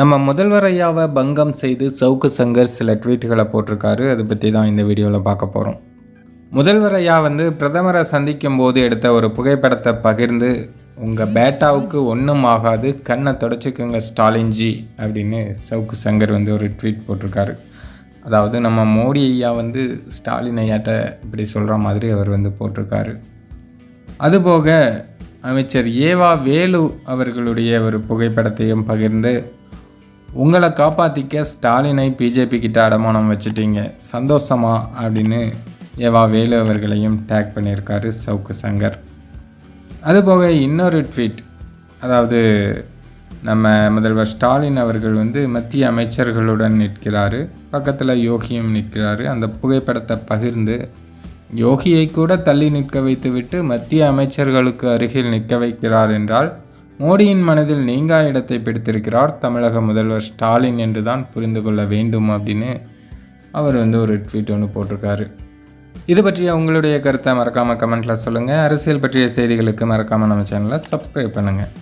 நம்ம முதல்வர் ஐயாவை பங்கம் செய்து சவுக்கு சங்கர் சில ட்வீட்டுகளை போட்டிருக்காரு. அதை பற்றி தான் இந்த வீடியோவில் பார்க்க போகிறோம் முதல்வர் ஐயா வந்து பிரதமரை சந்திக்கும் போது எடுத்த ஒரு புகைப்படத்தை பகிர்ந்து உங்கள் பேட்டாவுக்கு ஒன்றும் ஆகாது கண்ணை தொடச்சிக்கோங்க ஸ்டாலின்ஜி அப்படின்னு சவுக்கு சங்கர் வந்து ஒரு ட்வீட் போட்டிருக்காரு. அதாவது நம்ம மோடி ஐயா வந்து ஸ்டாலின் ஐயாட்ட இப்படி சொல்கிற மாதிரி அவர் வந்து போட்டிருக்காரு. அதுபோக அமைச்சர் ஏவா வேலு அவர்களுடைய ஒரு புகைப்படத்தையும் பகிர்ந்து உங்களை காப்பாற்றிக்க ஸ்டாலினை பிஜேபி கிட்ட அடமானம் வச்சுட்டீங்க. சந்தோஷமா? அப்படின்னு ஏவா வேலு அவர்களையும் டேக் பண்ணியிருக்காரு சவுக்கு சங்கர். அதுபோக இன்னொரு ட்வீட் அதாவது நம்ம முதல்வர் ஸ்டாலின் அவர்கள் வந்து மத்திய அமைச்சர்களுடன் நிற்கிறார். பக்கத்தில் யோகியும் நிற்கிறாரு. அந்த புகைப்படத்தை பகிர்ந்து யோகியை கூட தள்ளி நிற்க வைத்துவிட்டு மத்திய அமைச்சர்களுக்கு அருகில் நிற்க வைக்கிறார் என்றால் மோடியின் மனதில் நீங்கா இடத்தை பிடித்திருக்கிறார் தமிழக முதல்வர் ஸ்டாலின் என்று தான் புரிந்து கொள்ள வேண்டும் அப்படின்னு அவர் வந்து ஒரு ட்வீட் ஒன்று போட்டிருக்காரு. இது பற்றிய உங்களுடைய கருத்தை மறக்காமல் கமெண்ட்டில் சொல்லுங்கள் அரசியல் பற்றிய செய்திகளுக்கு மறக்காமல் நம்ம சேனலை சப்ஸ்கிரைப் பண்ணுங்கள்